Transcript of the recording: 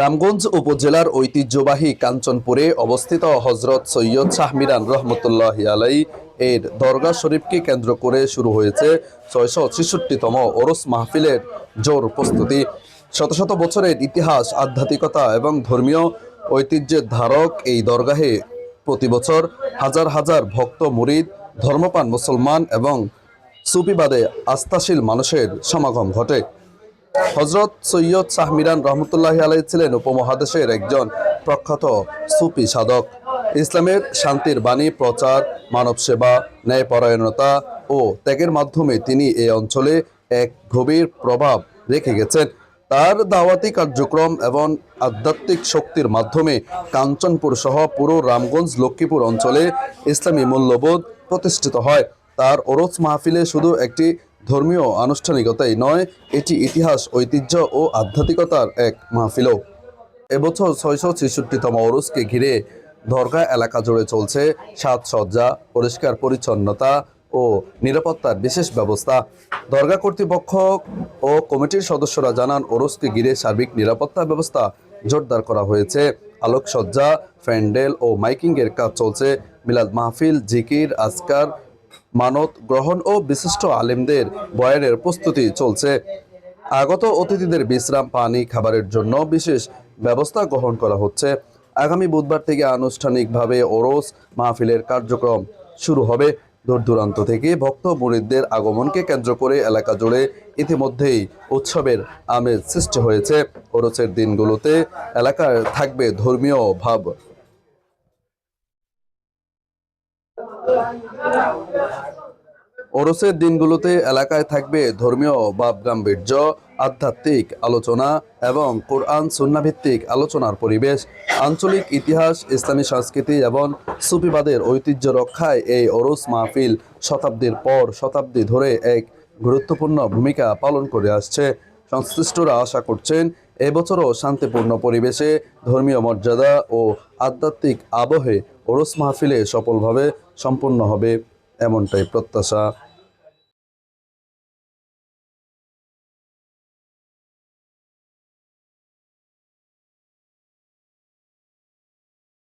রামগঞ্জ উপজেলার ঐতিহ্যবাহী কাঞ্চনপুরে অবস্থিত হজরত সৈয়দ শাহমিরান রহমতুল্লাহ আলাই এর দরগা শরীফকে কেন্দ্র করে শুরু হয়েছে ছয়শো ছেষট্টিতম ওরস মাহফিলের জোর প্রস্তুতি। শত শত বছরের ইতিহাস, আধ্যাত্মিকতা এবং ধর্মীয় ঐতিহ্যের ধারক এই দরগাহে প্রতি বছর হাজার হাজার ভক্ত, মুরিদ ধর্মপান মুসলমান এবং সুফিবাদে আস্থাশীল মানুষের সমাগম ঘটে। হজরত সৈয়দ শাহমিরান রহমতুল্লাহ আলাই ছিলেন উপমহাদেশের একজন প্রখ্যাত সুফি সাধক। ইসলামের শান্তির বাণী, প্রচার, মানব সেবা, ন্যায়পরায়ণতা ও ত্যাগের মাধ্যমে তিনি এই অঞ্চলে এক গভীর প্রভাব রেখে গেছেন। তার দাওয়াতি কার্যক্রম এবং আধ্যাত্মিক শক্তির মাধ্যমে কাঞ্চনপুর সহ পুরো রামগঞ্জ, লক্ষ্মীপুর অঞ্চলে ইসলামী মূল্যবোধ প্রতিষ্ঠিত হয়। তার ওরস মাহফিলে শুধু একটি ধর্মীয় আনুষ্ঠানিকতাই নয়, এটি ইতিহাস, ঐতিহ্য ও আধ্যাত্মিকতার এক মাহফিলও। এবছর ছয়শো ছেষট্টিতম ওরসকে ঘিরে দরগা এলাকা জুড়ে চলছে সাজসজ্জা, পরিষ্কার পরিচ্ছন্নতা ও নিরাপত্তার বিশেষ ব্যবস্থা। দরগা কর্তৃপক্ষ ও কমিটির সদস্যরা জানান, ওরসকে ঘিরে সার্বিক নিরাপত্তা ব্যবস্থা জোরদার করা হয়েছে। আলোকসজ্জা প্যান্ডেল ও মাইকিংয়ের কাজ চলছে। মিলাদ মাহফিল, জিকির, আজকার মানত গ্রহণ ও বিশিষ্ট আলেমদের বয়ানের প্রস্তুতি চলছে। আগত অতিথিদের বিশ্রাম, পানি, খাবারের জন্য বিশেষ ব্যবস্থা গ্রহণ করা হচ্ছে। আগামী বুধবার থেকে আনুষ্ঠানিকভাবে ওরস মাহফিলের কার্যক্রম শুরু হবে। দূর দূরান্ত থেকে ভক্ত মুরিদদের আগমনকে কেন্দ্র করে এলাকা জুড়ে ইতিমধ্যেই উৎসবের আমেজ সৃষ্টি হয়েছে। ওরসের দিনগুলোতে এলাকায় থাকবে ধর্মীয় ভাব। ওরসের দিনগুলোতে এলাকায় থাকবে ধর্মীয় ভাব গাম্ভীর্য আধ্যাত্মিক আলোচনা এবং কোরআন সুন্নাভিত্তিক আলোচনার পরিবেশ। আঞ্চলিক ইতিহাস, ইসলামী সংস্কৃতি এবং সুফিবাদের ঐতিহ্য রক্ষায় এই ওরস মাহফিল শতাব্দীর পর শতাব্দী ধরে এক গুরুত্বপূর্ণ ভূমিকা পালন করে আসছে। সংশ্লিষ্টরা আশা করছেন এবছরও শান্তিপূর্ণ পরিবেশে ধর্মীয় মর্যাদা ও আধ্যাত্মিক আবহে ওরস মাহফিলে সফলভাবে সম্পন্ন হবে এমনটাই প্রত্যাশা।